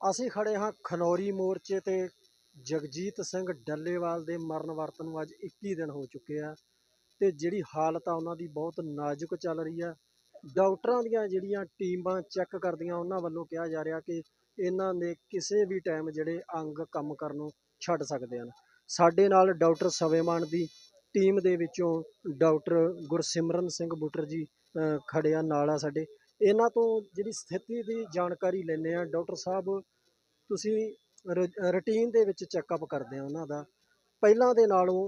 ਅਸੀਂ ਖੜੇ ਹਾਂ ਖਨੌਰੀ ਮੋਰਚੇ ਤੇ। ਜਗਜੀਤ ਸਿੰਘ ਡੱਲੇਵਾਲ ਦੇ ਮਰਨ ਵਰਤ ਨੂੰ ਅੱਜ 21 ਦਿਨ ਹੋ ਚੁੱਕੇ ਆ ਤੇ ਜਿਹੜੀ ਹਾਲਤ ਆ ਉਹਨਾਂ ਦੀ ਬਹੁਤ ਨਾਜ਼ੁਕ ਚੱਲ ਰਹੀ ਆ। ਡਾਕਟਰਾਂ ਦੀਆਂ ਜਿਹੜੀਆਂ ਟੀਮਾਂ ਚੈੱਕ ਕਰਦੀਆਂ ਉਹਨਾਂ ਵੱਲੋਂ ਕਿਹਾ ਜਾ ਰਿਹਾ ਕਿ ਇਹਨਾਂ ਦੇ ਕਿਸੇ ਵੀ ਟਾਈਮ ਜਿਹੜੇ ਅੰਗ ਕੰਮ ਕਰਨ ਨੂੰ ਛੱਡ ਸਕਦੇ ਹਨ। ਸਾਡੇ ਨਾਲ ਡਾਕਟਰ ਸਵੇਮਾਨ ਦੀ ਟੀਮ ਦੇ ਵਿੱਚੋਂ ਡਾਕਟਰ ਗੁਰਸਿਮਰਨ ਸਿੰਘ ਬੁੱਟਰ ਜੀ ਅ, ਆ ਨਾਲ ਆ ਸਾਡੇ। ਇਹਨਾਂ ਤੋਂ ਜਿਹੜੀ ਸਥਿਤੀ ਦੀ ਜਾਣਕਾਰੀ ਲੈਂਦੇ ਆ ਡਾਕਟਰ ਸਾਹਿਬ, ਤੁਸੀਂ ਰੂਟੀਨ ਦੇ ਵਿੱਚ ਚੈੱਕਅਪ ਕਰਦੇ ਆ ਉਹਨਾਂ ਦਾ। ਪਹਿਲਾਂ ਦੇ ਨਾਲੋਂ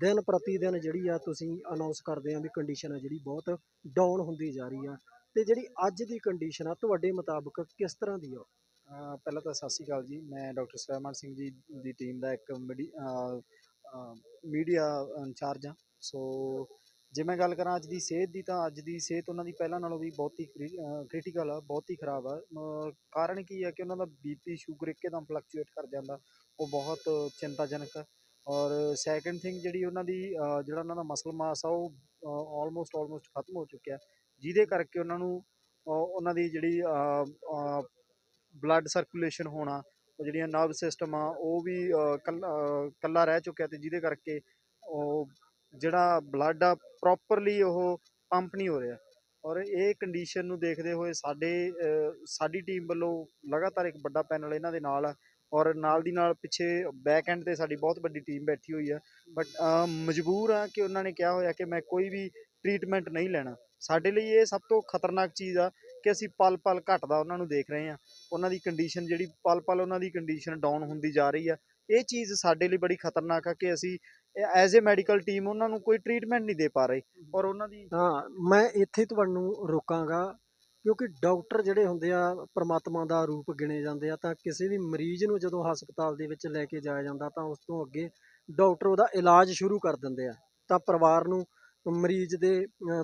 ਦਿਨ ਪ੍ਰਤੀ ਦਿਨ ਜਿਹੜੀ ਆ ਤੁਸੀਂ ਅਨਾਉਂਸ ਕਰਦੇ ਆ ਵੀ ਕੰਡੀਸ਼ਨ ਆ ਜਿਹੜੀ ਬਹੁਤ ਡਾਊਨ ਹੁੰਦੀ ਜਾ ਰਹੀ ਆ ਤੇ ਜਿਹੜੀ ਅੱਜ ਦੀ ਕੰਡੀਸ਼ਨ ਆ ਤੁਹਾਡੇ ਮੁਤਾਬਕ ਕਿਸ ਤਰ੍ਹਾਂ ਦੀ ਆ? ਪਹਿਲਾਂ ਤਾਂ ਸਤਿ ਸ਼੍ਰੀ ਅਕਾਲ ਜੀ, ਮੈਂ ਡਾਕਟਰ ਸਵੈਮਾਨ ਸਿੰਘ ਜੀ ਦੀ ਟੀਮ ਦਾ ਇੱਕ ਮੀਡੀਆ ਇੰਚਾਰਜ ਹਾਂ। ਸੋ ਜੇ ਮੈਂ ਗੱਲ ਕਰਾਂ ਅੱਜ ਦੀ ਸਿਹਤ ਦੀ ਤਾਂ ਅੱਜ ਦੀ ਸਿਹਤ ਉਹਨਾਂ ਦੀ ਪਹਿਲਾਂ ਨਾਲੋਂ ਵੀ ਬਹੁਤ ਹੀ ਕ੍ਰਿਟੀਕਲ ਆ ਬਹੁਤ ਹੀ ਖਰਾਬ ਆ। ਕਾਰਨ ਕੀ ਹੈ ਕਿ ਉਹਨਾਂ ਦਾ ਬੀਪੀ ਸ਼ੂਗਰ ਇੱਕਦਮ ਫਲਕਚੁਏਟ ਕਰ ਜਾਂਦਾ। ਉਹ ਬਹੁਤ ਚਿੰਤਾਜਨਕ ਆ। ਔਰ ਸੈਕੰਡ ਥਿੰਗ ਜਿਹੜੀ ਉਹਨਾਂ ਦੀ ਜਿਹੜਾ ਉਹਨਾਂ ਦਾ ਮਸਲ ਮਾਸ ਆ ਉਹ ਆਲਮੋਸਟ ਆਲਮੋਸਟ ਖਤਮ ਹੋ ਚੁੱਕਿਆ। ਜਿਹਦੇ ਕਰਕੇ ਉਹਨਾਂ ਨੂੰ ਉਹਨਾਂ ਦੀ ਜਿਹੜੀ ਬਲੱਡ ਸਰਕੂਲੇਸ਼ਨ ਹੋਣਾ ਉਹ ਜਿਹੜੀਆਂ ਨਰਵ ਸਿਸਟਮ ਆ ਉਹ ਵੀ ਅਹ, ਕੱਲਾ ਕੱਲਾ ਰਹਿ ਚੁੱਕਿਆ ਤੇ ਜਿਹਦੇ ਕਰਕੇ ਉਹ ਜਿਹੜਾ ਬਲੱਡ ਆ ਪ੍ਰੋਪਰਲੀ ਉਹ ਪੰਪ ਨਹੀਂ ਹੋ ਰਿਹਾ। ਔਰ ਇਹ ਕੰਡੀਸ਼ਨ ਨੂੰ ਦੇਖਦੇ ਹੋਏ ਸਾਡੇ ਸਾਡੀ ਟੀਮ ਵੱਲੋਂ ਲਗਾਤਾਰ ਇੱਕ ਵੱਡਾ ਪੈਨਲ ਇਹਨਾਂ ਦੇ ਨਾਲ ਆ। ਔਰ ਨਾਲ ਦੀ ਨਾਲ ਪਿੱਛੇ ਬੈਕ ਐਂਡ ਤੇ ਸਾਡੀ ਬਹੁਤ ਵੱਡੀ ਟੀਮ ਬੈਠੀ ਹੋਈ ਆ। ਬਟ ਮਜਬੂਰ ਆ ਕਿ ਉਹਨਾਂ ਨੇ ਕਿਹਾ ਹੋਇਆ ਕਿ ਮੈਂ ਕੋਈ ਵੀ ਟ੍ਰੀਟਮੈਂਟ ਨਹੀਂ ਲੈਣਾ। ਸਾਡੇ ਲਈ ਇਹ ਸਭ ਤੋਂ ਖਤਰਨਾਕ ਚੀਜ਼ ਆ ਕਿ ਅਸੀਂ ਪਲ ਪਲ ਘਟਦਾ ਉਹਨਾਂ ਨੂੰ ਦੇਖ ਰਹੇ ਆ। ਉਹਨਾਂ ਦੀ ਕੰਡੀਸ਼ਨ ਜਿਹੜੀ ਪਲ ਪਲ ਉਹਨਾਂ ਦੀ ਕੰਡੀਸ਼ਨ ਡਾਊਨ ਹੁੰਦੀ ਜਾ ਰਹੀ ਆ। ਇਹ ਚੀਜ਼ ਸਾਡੇ ਲਈ ਬੜੀ ਖਤਰਨਾਕ ਆ ਕਿ ਅਸੀਂ ਐਜ਼ ਅ ਮੈਡੀਕਲ ਟੀਮ ਉਹਨਾਂ ਨੂੰ ਕੋਈ ਟ੍ਰੀਟਮੈਂਟ ਨਹੀਂ ਦੇ ਪਾ ਰਹੀ ਔਰ ਉਹਨਾਂ ਦੀ ਹਾਂ, ਮੈਂ ਇੱਥੇ ਤੁਹਾਨੂੰ ਰੋਕਾਂਗਾ ਕਿਉਂਕਿ ਡਾਕਟਰ ਜਿਹੜੇ ਹੁੰਦੇ ਆ, ਪ੍ਰਮਾਤਮਾ ਦਾ ਰੂਪ ਗਿਣੇ ਜਾਂਦੇ ਆ, ਤਾਂ ਕਿਸੇ ਵੀ ਮਰੀਜ਼ ਨੂੰ ਜਦੋਂ ਹਸਪਤਾਲ ਦੇ ਵਿੱਚ ਲੈ ਕੇ ਜਾਇਆ ਜਾਂਦਾ, ਤਾਂ ਉਸ ਤੋਂ ਅੱਗੇ ਡਾਕਟਰ ਉਹਦਾ ਇਲਾਜ ਸ਼ੁਰੂ ਕਰ ਦਿੰਦੇ ਆ। ਤਾਂ ਪਰਿਵਾਰ ਨੂੰ, ਮਰੀਜ਼ ਦੇ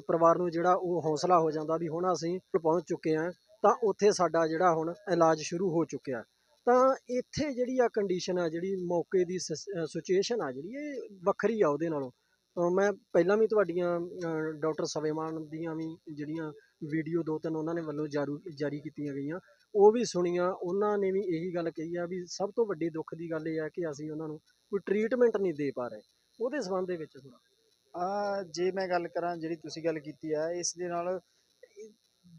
ਪਰਿਵਾਰ ਨੂੰ ਜਿਹੜਾ ਉਹ ਹੌਸਲਾ ਹੋ ਜਾਂਦਾ ਵੀ ਹੁਣ ਅਸੀਂ ਪਹੁੰਚ ਚੁੱਕੇ ਆ, ਤਾਂ ਉੱਥੇ ਸਾਡਾ ਜਿਹੜਾ ਹੁਣ ਇਲਾਜ ਸ਼ੁਰੂ ਹੋ ਚੁੱਕਿਆ। ਤਾਂ ਇੱਥੇ ਜਿਹੜੀ ਆ ਕੰਡੀਸ਼ਨ ਆ ਜਿਹੜੀ ਮੌਕੇ ਦੀ ਸਿਚੁਏਸ਼ਨ ਆ ਜਿਹੜੀ ਇਹ ਵੱਖਰੀ ਆ ਉਹਦੇ ਨਾਲੋਂ। ਮੈਂ ਪਹਿਲਾਂ ਵੀ ਤੁਹਾਡੀਆਂ ਅਹ, ਡਾਕਟਰ ਸਵੇਮਾਨ ਦੀਆਂ ਵੀ ਜਿਹੜੀਆਂ ਵੀਡੀਓ ਦੋ ਤਿੰਨ ਉਹਨਾਂ ਨੇ ਵੱਲੋਂ ਜਾਰੂ ਜਾਰੀ ਕੀਤੀਆਂ ਗਈਆਂ ਉਹ ਵੀ ਸੁਣੀਆਂ। ਉਹਨਾਂ ਨੇ ਵੀ ਇਹੀ ਗੱਲ ਕਹੀ ਆ ਵੀ ਸਭ ਤੋਂ ਵੱਡੀ ਦੁੱਖ ਦੀ ਗੱਲ ਇਹ ਆ ਕਿ ਅਸੀਂ ਉਹਨਾਂ ਨੂੰ ਕੋਈ ਟ੍ਰੀਟਮੈਂਟ ਨਹੀਂ ਦੇ ਪਾ ਰਹੇ। ਉਹਦੇ ਸੰਬੰਧ ਦੇ ਵਿੱਚ ਥੋੜਾ ਆ ਜੇ ਮੈਂ ਗੱਲ ਕਰਾਂ ਜਿਹੜੀ ਤੁਸੀਂ ਗੱਲ ਕੀਤੀ ਆ ਇਸ ਦੇ ਨਾਲ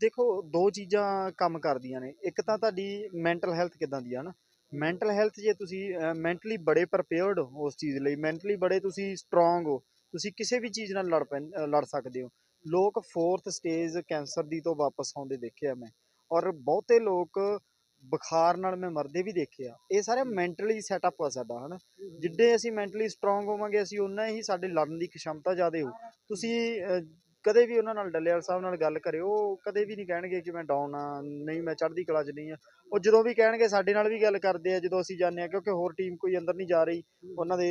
ਦੇਖੋ ਦੋ ਚੀਜ਼ਾਂ ਕੰਮ ਕਰਦੀਆਂ ਨੇ। ਇੱਕ ਤਾਂ ਤੁਹਾਡੀ ਮੈਂਟਲ ਹੈਲਥ ਕਿਦਾਂ ਦੀ ਆ ਨਾ ਮੈਂਟਲ ਹੈਲਥ ਜੇ ਤੁਸੀਂ ਮੈਂਟਲੀ ਬੜੇ ਪ੍ਰਪੇਅਰਡ ਹੋ ਉਸ ਚੀਜ਼ ਲਈ ਮੈਂਟਲੀ ਬੜੇ ਤੁਸੀਂ ਸਟਰੋਂਗ ਹੋ ਤੁਸੀਂ ਕਿਸੇ ਵੀ ਚੀਜ਼ ਨਾਲ ਲੜ ਲੜ ਸਕਦੇ ਹੋ। ਲੋਕ ਫੋਰਥ ਸਟੇਜ ਕੈਂਸਰ ਦੀ ਤੋਂ ਵਾਪਸ ਆਉਂਦੇ ਦੇਖੇ ਆ ਮੈਂ ਔਰ ਬਹੁਤੇ ਲੋਕ ਬੁਖਾਰ ਨਾਲ ਮੈਂ ਮਰਦੇ ਵੀ ਦੇਖੇ ਆ ਇਹ ਸਾਰੇ ਮੈਂਟਲੀ ਸੈਟਅਪ ਆ ਸਾਡਾ ਹਨਾ? ਜਿੱਡੇ ਅਸੀਂ ਮੈਂਟਲੀ ਸਟਰੋਂਗ ਹੋਵਾਂਗੇ ਅਸੀਂ ਉਨਾ ਹੀ ਸਾਡੇ ਲੜਨ ਦੀ ਖਸ਼ਮਤਾ ਜ਼ਿਆਦਾ ਹੋਊ ਤੁਸੀਂ ਕਦੇ ਵੀ ਉਹਨਾਂ ਨਾਲ ਡੱਲੇਵਾਲ ਸਾਹਿਬ ਨਾਲ ਗੱਲ ਕਰਿਓ, ਉਹ ਕਦੇ ਵੀ ਨਹੀਂ ਕਹਿਣਗੇ ਕਿ ਮੈਂ ਡਾਊਨ ਆ, ਨਹੀਂ ਮੈਂ ਚੜ੍ਹਦੀ ਕਲਾ 'ਚ ਨਹੀਂ ਆ। ਉਹ ਜਦੋਂ ਵੀ ਕਹਿਣਗੇ ਸਾਡੇ ਨਾਲ ਵੀ ਗੱਲ ਕਰਦੇ ਆ, ਜਦੋਂ ਅਸੀਂ ਜਾਂਦੇ ਆ, ਕਿਉਂਕਿ ਹੋਰ ਟੀਮ ਕੋਈ ਅੰਦਰ ਨਹੀਂ ਜਾ ਰਹੀ। ਉਹਨਾਂ ਦੇ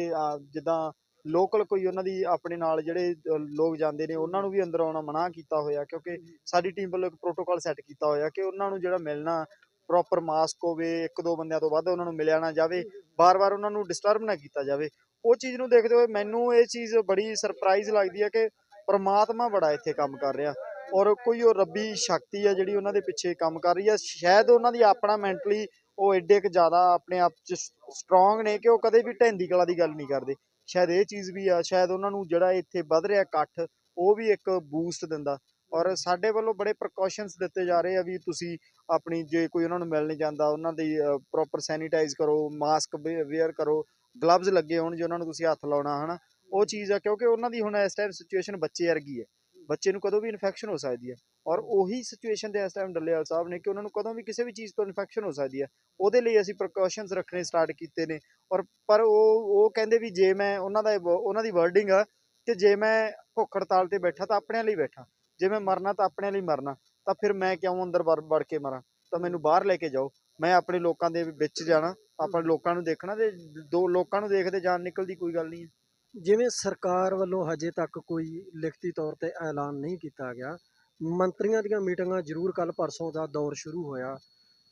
ਜਿੱਦਾਂ ਲੋਕਲ ਕੋਈ ਉਹਨਾਂ ਦੀ ਆਪਣੇ ਨਾਲ ਜਿਹੜੇ ਲੋਕ ਜਾਂਦੇ ਨੇ, ਉਹਨਾਂ ਨੂੰ ਵੀ ਅੰਦਰ ਆਉਣਾ ਮਨਾ ਕੀਤਾ ਹੋਇਆ, ਕਿਉਂਕਿ ਸਾਡੀ ਟੀਮ ਵੱਲੋਂ ਇੱਕ ਪ੍ਰੋਟੋਕਾਲ ਸੈੱਟ ਕੀਤਾ ਹੋਇਆ ਕਿ ਉਹਨਾਂ ਨੂੰ ਜਿਹੜਾ ਮਿਲਣਾ ਪ੍ਰੋਪਰ ਮਾਸਕ ਹੋਵੇ, ਇੱਕ ਦੋ ਬੰਦਿਆਂ ਤੋਂ ਵੱਧ ਉਹਨਾਂ ਨੂੰ ਮਿਲਿਆ ਨਾ ਜਾਵੇ ਬਾਰ-ਬਾਰ ਉਹਨਾਂ ਨੂੰ ਡਿਸਟਰਬ ਨਾ ਕੀਤਾ ਜਾਵੇ। ਉਹ ਚੀਜ਼ ਨੂੰ ਦੇਖਦੇ ਹੋਏ ਮੈਨੂੰ ਇਹ ਚੀਜ਼ ਬੜੀ ਸਰਪ੍ਰਾਈਜ਼ ਲੱਗਦੀ ਹੈ ਕਿ ਪਰਮਾਤਮਾ ਬੜਾ ਇੱਥੇ ਕੰਮ ਕਰ ਰਿਹਾ। ਔਰ ਕੋਈ ਉਹ ਰੱਬੀ ਸ਼ਕਤੀ ਆ ਜਿਹੜੀ ਉਹਨਾਂ ਦੇ ਪਿੱਛੇ ਕੰਮ ਕਰ ਰਹੀ ਆ, ਸ਼ਾਇਦ ਉਹਨਾਂ ਦੀ ਆਪਣਾ ਮੈਂਟਲੀ ਉਹ ਐਡੇ ਕੁ ਜ਼ਿਆਦਾ ਆਪਣੇ ਆਪ 'ਚ ਸਟਰੋਂਗ ਨੇ ਕਿ ਉਹ ਕਦੇ ਵੀ ਢਹਿੰਦੀ ਕਲਾ ਦੀ ਗੱਲ ਨਹੀਂ ਕਰਦੇ। ਸ਼ਾਇਦ ਇਹ ਚੀਜ਼ ਵੀ ਆ, ਸ਼ਾਇਦ ਉਹਨਾਂ ਨੂੰ ਜਿਹੜਾ ਇੱਥੇ ਵੱਧ ਰਿਹਾ ਇਕੱਠ, ਉਹ ਵੀ ਇੱਕ ਬੂਸਟ ਦਿੰਦਾ। ਔਰ ਸਾਡੇ ਵੱਲੋਂ ਬੜੇ ਪ੍ਰੀਕਾਸ਼ਨਸ ਦਿੱਤੇ ਜਾ ਰਹੇ ਆ ਵੀ ਤੁਸੀਂ ਆਪਣੀ ਜੇ ਕੋਈ ਉਹਨਾਂ ਨੂੰ ਮਿਲਣ ਜਾਂਦਾ, ਉਹਨਾਂ ਦੀ ਪ੍ਰੋਪਰ ਸੈਨੀਟਾਈਜ਼ ਕਰੋ ਮਾਸਕ ਵੇਅਰ ਕਰੋ ਗਲਵਜ਼ ਲੱਗੇ ਹੋਣ ਜੇ ਉਹਨਾਂ ਨੂੰ ਤੁਸੀਂ ਹੱਥ ਲਾਉਣਾ, ਹਨਾ। ਉਹ ਚੀਜ਼ ਆ, ਕਿਉਂਕਿ ਉਹਨਾਂ ਦੀ ਹੁਣ ਇਸ ਟਾਈਮ ਸਿਚੁਏਸ਼ਨ ਬੱਚੇ ਵਰਗੀ ਹੈ ਬੱਚੇ ਨੂੰ ਕਦੋਂ ਵੀ ਇਨਫੈਕਸ਼ਨ ਹੋ ਸਕਦੀ ਹੈ ਔਰ ਉਹੀ ਸਿਚੁਏਸ਼ਨ ਦੇ ਇਸ ਟਾਈਮ ਡੱਲੇਵਾਲ ਸਾਹਿਬ ਨੇ ਕਿ ਉਹਨਾਂ ਨੂੰ ਕਦੋਂ ਵੀ ਕਿਸੇ ਵੀ ਚੀਜ਼ ਤੋਂ ਇਨਫੈਕਸ਼ਨ ਹੋ ਸਕਦੀ ਹੈ ਉਹਦੇ ਲਈ ਅਸੀਂ ਪ੍ਰੀਕਾਸ਼ਨਸ ਰੱਖਣੇ ਸਟਾਰਟ ਕੀਤੇ ਨੇ। ਔਰ ਪਰ ਉਹ ਉਹ ਕਹਿੰਦੇ ਵੀ ਜੇ ਮੈਂ ਉਹਨਾਂ ਦਾ, ਉਹਨਾਂ ਦੀ ਵਰਡਿੰਗ ਆ ਕਿ ਜੇ ਮੈਂ ਭੁੱਖ ਹੜਤਾਲ ਤੇ ਬੈਠਾ ਤਾਂ ਆਪਣਿਆਂ ਲਈ ਬੈਠਾ। ਜੇ ਮੈਂ ਮਰਨਾ ਤਾਂ ਆਪਣਿਆਂ ਲਈ ਮਰਨਾ। ਤਾਂ ਫਿਰ ਮੈਂ ਕਿਉਂ ਅੰਦਰ ਵੜ ਵੜ ਕੇ ਮਰਾਂ? ਤਾਂ ਮੈਨੂੰ ਬਾਹਰ ਲੈ ਕੇ ਜਾਓ। ਮੈਂ ਆਪਣੇ ਲੋਕਾਂ ਦੇ ਵਿੱਚ ਜਾਣਾ, ਆਪਣੇ ਲੋਕਾਂ ਨੂੰ ਦੇਖਣਾ ਤੇ ਦੋ ਲੋਕਾਂ ਨੂੰ ਦੇਖਦੇ ਜਾਨ ਨਿਕਲਦੀ ਕੋਈ ਗੱਲ ਨਹੀਂ ਹੈ ਜਿਵੇਂ ਸਰਕਾਰ ਵੱਲੋਂ ਹਜੇ ਤੱਕ ਕੋਈ ਲਿਖਤੀ ਤੌਰ ਤੇ ਐਲਾਨ ਨਹੀਂ ਕੀਤਾ ਗਿਆ ਮੰਤਰੀਆਂ ਦੀਆਂ ਮੀਟਿੰਗਾਂ ਜ਼ਰੂਰ ਕੱਲ ਪਰਸੋਂ ਦਾ ਦੌਰ ਸ਼ੁਰੂ ਹੋਇਆ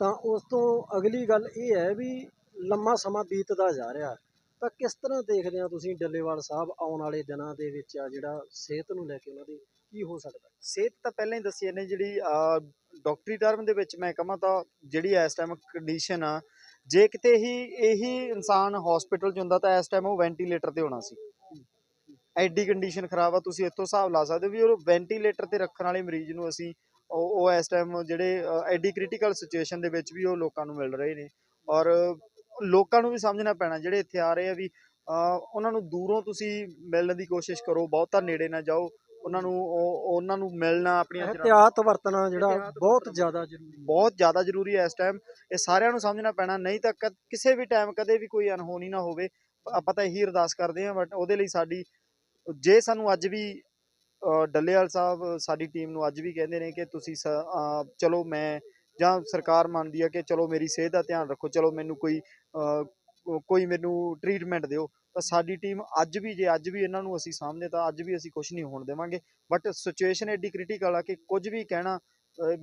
ਤਾਂ ਉਸ ਤੋਂ ਅਗਲੀ ਗੱਲ ਇਹ ਹੈ ਵੀ ਲੰਮਾ ਸਮਾਂ ਬੀਤਦਾ ਜਾ ਰਿਹਾ। ਤਾਂ ਕਿਸ ਤਰ੍ਹਾਂ ਦੇਖਦੇ ਆ ਤੁਸੀਂ ਡੱਲੇਵਾਲ ਸਾਹਿਬ ਆਉਣ ਵਾਲੇ ਦਿਨਾਂ ਦੇ ਵਿੱਚ ਆ ਜਿਹੜਾ ਸਿਹਤ ਨੂੰ ਲੈ ਕੇ ਉਹਨਾਂ ਦੀ ਕੀ ਹੋ ਸਕਦਾ? ਸਿਹਤ ਤਾਂ ਪਹਿਲਾਂ ਹੀ ਦੱਸੀ ਇਹਨੇ ਜਿਹੜੀ ਅਹ, ਡਾਕਟਰੀ ਟਰਮ ਦੇ ਵਿੱਚ ਮੈਂ ਕਹਾਂ ਤਾਂ ਜਿਹੜੀ ਇਸ ਟਾਈਮ ਕੰਡੀਸ਼ਨ ਆ ਜੇ ਕਿਤੇ ਹੀ ਇਹੀ ਇਨਸਾਨ ਹਸਪੀਟਲ 'ਚ ਹੁੰਦਾ ਤਾਂ ਇਸ ਟਾਈਮ ਉਹ ਵੈਂਟੀਲੇਟਰ ਤੇ ਹੋਣਾ ਸੀ। ਐਡੀ ਕੰਡੀਸ਼ਨ ਖਰਾਬ ਆ ਤੁਸੀਂ ਇੱਥੋਂ ਹਿਸਾਬ ਲਾ ਸਕਦੇ ਹੋ ਵੀ ਉਹ ਵੈਂਟੀਲੇਟਰ ਤੇ ਰੱਖਣ ਵਾਲੇ ਮਰੀਜ਼ ਨੂੰ ਅਸੀਂ ਉਹ ਇਸ ਟਾਈਮ ਜਿਹੜੇ ਐਡੀ ਕ੍ਰਿਟੀਕਲ ਸਿਚੁਏਸ਼ਨ ਦੇ ਵਿੱਚ ਵੀ ਉਹ ਲੋਕਾਂ ਨੂੰ ਮਿਲ ਰਹੇ ਨੇ। ਔਰ ਲੋਕਾਂ ਨੂੰ ਵੀ ਸਮਝਣਾ ਪੈਣਾ ਜਿਹੜੇ ਇੱਥੇ ਆ ਰਹੇ ਆ ਵੀ ਉਹਨਾਂ ਨੂੰ ਦੂਰੋਂ ਤੁਸੀਂ ਮਿਲਣ ਦੀ ਕੋਸ਼ਿਸ਼ ਕਰੋ ਬਹੁਤਾ ਨੇੜੇ ਨਾ ਜਾਓ ਉਹਨਾਂ ਨੂੰ ਉਹ- ਉਹਨਾਂ ਨੂੰ ਮਿਲਣਾ ਆਪਣੀਆਂ ਜੜ੍ਹਾਂ- ਇhtiyਾਤ ਵਰਤਣਾ ਜਿਹੜਾ ਬਹੁਤ ਜ਼ਿਆਦਾ ਜ਼ਰੂਰੀ ਬਹੁਤ ਜ਼ਿਆਦਾ ਜ਼ਰੂਰੀ ਹੈ ਇਸ ਟਾਈਮ ਇਹ ਸਾਰਿਆਂ ਨੂੰ ਸਮਝਣਾ ਪੈਣਾ ਨਹੀਂ ਤਾਂ ਕਿਸੇ ਵੀ ਟਾਈਮ ਕਦੇ ਵੀ ਕੋਈ ਅਨਹੋਣੀ ਨਾ ਹੋਵੇ। ਆਪਾਂ ਤਾਂ ਇਹੀ ਅਰਦਾਸ ਕਰਦੇ ਹਾਂ ਬਟ ਉਹਦੇ ਲਈ ਸਾਡੀ ਜੇ ਸਾਨੂੰ ਅੱਜ ਵੀ ਡੱਲੇਵਾਲ ਸਾਹਿਬ ਸਾਡੀ ਟੀਮ ਨੂੰ ਅੱਜ ਵੀ ਕਹਿੰਦੇ ਨੇ ਕਿ ਤੁਸੀਂ ਸ- ਚਲੋ ਮੈਂ, ਜਾਂ ਸਰਕਾਰ ਮੰਨਦੀ ਆ ਕਿ ਚਲੋ ਮੇਰੀ ਸਿਹਤ ਦਾ ਧਿਆਨ ਰੱਖੋ, ਚਲੋ ਮੈਨੂੰ ਕੋਈ ਕੋਈ ਮੈਨੂੰ ਟ੍ਰੀਟਮੈਂਟ ਦਿਓ, ਤਾਂ ਸਾਡੀ ਟੀਮ ਅੱਜ ਵੀ, ਜੇ ਅੱਜ ਵੀ ਇਹਨਾਂ ਨੂੰ ਅਸੀਂ ਸਾਹਮਣੇ, ਤਾਂ ਅੱਜ ਵੀ ਅਸੀਂ ਕੁਝ ਨਹੀਂ ਹੋਣ ਦੇਵਾਂਗੇ। ਬਟ ਸਿਚੁਏਸ਼ਨ ਐਡੀ ਕ੍ਰਿਟੀਕਲ ਆ ਕਿ ਕੁਝ ਵੀ ਕਹਿਣਾ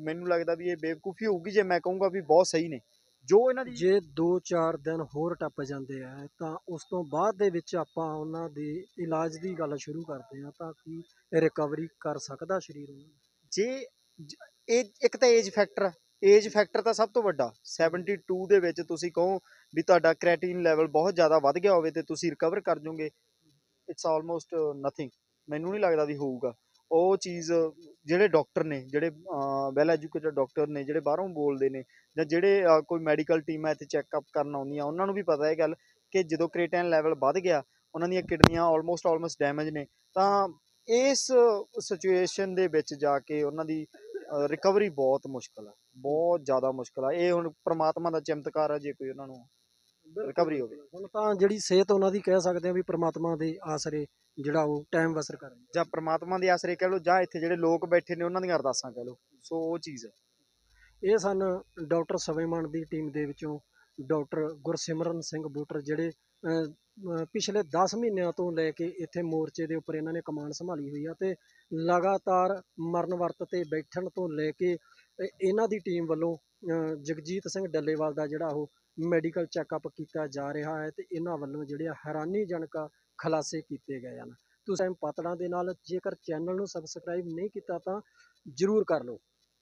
ਮੈਨੂੰ ਲੱਗਦਾ ਵੀ ਇਹ ਬੇਵਕੂਫੀ ਹੋਊਗੀ, ਜੇ ਮੈਂ ਕਹੂੰਗਾ ਵੀ ਬਹੁਤ ਸਹੀ ਨੇ। ਜੋ ਇਹਨਾਂ ਦੀ ਜੇ 2-4 ਦਿਨ ਹੋਰ ਟੱਪ ਜਾਂਦੇ ਆ ਤਾਂ ਉਸ ਤੋਂ ਬਾਅਦ ਦੇ ਵਿੱਚ ਆਪਾਂ ਉਹਨਾਂ ਦੇ ਇਲਾਜ ਦੀ ਗੱਲ ਸ਼ੁਰੂ ਕਰਦੇ ਆ ਤਾਂ ਕੀ ਰਿਕਵਰੀ ਕਰ ਸਕਦਾ ਸਰੀਰ? ਜੇ ਜ- ਇਹ ਇੱਕ ਤਾਂ ਏਜ ਫੈਕਟਰ ਏਜ ਫੈਕਟਰ ਤਾਂ ਸਭ ਤੋਂ ਵੱਡਾ। 72 ਦੇ ਵਿੱਚ ਤੁਸੀਂ ਕਹੋ ਵੀ ਤੁਹਾਡਾ ਕ੍ਰੈਟਿਨ ਲੈਵਲ ਬਹੁਤ ਜ਼ਿਆਦਾ ਵੱਧ ਗਿਆ ਹੋਵੇ ਤੇ ਤੁਸੀਂ ਰਿਕਵਰ ਕਰ ਜਾਓਗੇ ਇਟਸ ਆਲਮੋਸਟ ਨਥਿੰਗ ਮੈਨੂੰ ਨਹੀਂ ਲੱਗਦਾ ਵੀ ਹੋਊਗਾ। ਉਹ ਚੀਜ਼ ਜਿਹੜੇ ਡਾਕਟਰ ਨੇ, ਜਿਹੜੇ ਵੈਲ ਐਜੂਕੇਟਡ ਡਾਕਟਰ ਨੇ, ਜਿਹੜੇ ਬਾਹਰੋਂ ਬੋਲਦੇ ਨੇ ਜਾਂ ਜਿਹੜੇ ਕੋਈ ਮੈਡੀਕਲ ਟੀਮਾਂ ਇੱਥੇ ਚੈੱਕਅਪ ਕਰਨ ਆਉਂਦੀਆਂ, ਉਹਨਾਂ ਨੂੰ ਵੀ ਪਤਾ ਇਹ ਗੱਲ ਕਿ ਜਦੋਂ ਕ੍ਰੇਟਿਨ ਲੈਵਲ ਵੱਧ ਗਿਆ, ਉਹਨਾਂ ਦੀਆਂ ਕਿਡਨੀਆਂ ਆਲਮੋਸਟ ਆਲਮੋਸਟ ਡੈਮੇਜ ਨੇ, ਤਾਂ ਇਸ ਸਿਚੁਏਸ਼ਨ ਦੇ ਵਿੱਚ ਜਾ ਕੇ ਉਹਨਾਂ ਦੀ ਰਿਕਵਰੀ ਬਹੁਤ ਮੁਸ਼ਕਲ ਆ, ਬਹੁਤ ਜ਼ਿਆਦਾ ਮੁਸ਼ਕਲ ਆ। ਇਹ ਹੁਣ ਪ੍ਰਮਾਤਮਾ ਦਾ ਚਮਤਕਾਰ ਆ, ਜੇ ਕੋਈ ਉਹਨਾਂ ਨੂੰ ਰਿਕਵਰੀ ਹੋਵੇ ਹੁਣ ਤਾਂ ਜਿਹੜੀ ਸਿਹਤ ਉਹਨਾਂ ਦੀ ਕਹਿ ਸਕਦੇ ਆ ਵੀ ਪ੍ਰਮਾਤਮਾ ਦੇ ਆਸਰੇ ਜਿਹੜਾ ਉਹ ਟਾਈਮ ਵਸਰ ਕਰ ਜਾਂ ਪ੍ਰਮਾਤਮਾ ਦੇ ਆਸਰੇ ਕਹਿ ਲਓ ਜਾਂ ਇੱਥੇ ਜਿਹੜੇ ਲੋਕ ਬੈਠੇ ਨੇ ਉਹਨਾਂ ਦੀਆਂ ਅਰਦਾਸਾਂ ਕਹਿ ਲਓ ਸੋ ਉਹ ਚੀਜ਼ ਹੈ। ਇਹ ਸਨ ਡਾਕਟਰ ਸਵੇਮਨ ਦੀ ਟੀਮ ਦੇ ਵਿੱਚੋਂ ਡਾਕਟਰ ਗੁਰਸਿਮਰਨ ਸਿੰਘ ਬੂਟਰ ਜਿਹੜੇ ਪਿਛਲੇ 10 ਮਹੀਨਿਆਂ ਤੋਂ ਲੈ ਕੇ ਇੱਥੇ ਮੋਰਚੇ ਦੇ ਉੱਪਰ ਇਹਨਾਂ ਨੇ ਕਮਾਂਡ ਸੰਭਾਲੀ ਹੋਈ ਆ ਤੇ ਲਗਾਤਾਰ ਮਰਨ ਵਰਤ ਤੇ ਬੈਠਣ ਤੋਂ ਲੈ ਕੇ ਇਹ- ਇਹਨਾਂ ਦੀ ਟੀਮ ਵੱਲੋਂ ਜਗਜੀਤ ਸਿੰਘ ਡੱਲੇਵਾਲ ਦਾ ਜਿਹੜਾ ਉਹ ਮੈਡੀਕਲ ਚੈੱਕਅਪ ਕੀਤਾ ਜਾ ਰਿਹਾ ਹੈ ਤੇ ਇਹਨਾਂ ਵੱਲੋਂ ਜਿਹੜੇ ਹੈਰਾਨੀਜਨਕ ਖੁਲਾਸੇ ਕੀਤੇ ਗਏ ਹਨ। ਤੁਸੀਂ ਟਾਈਮ ਦੇ ਨਾਲ ਜੇਕਰ ਚੈਨਲ ਨੂੰ ਸਬਸਕ੍ਰਾਈਬ ਨਹੀਂ ਕੀਤਾ ਤਾਂ ਜਰੂਰ ਕਰ ਲਓ।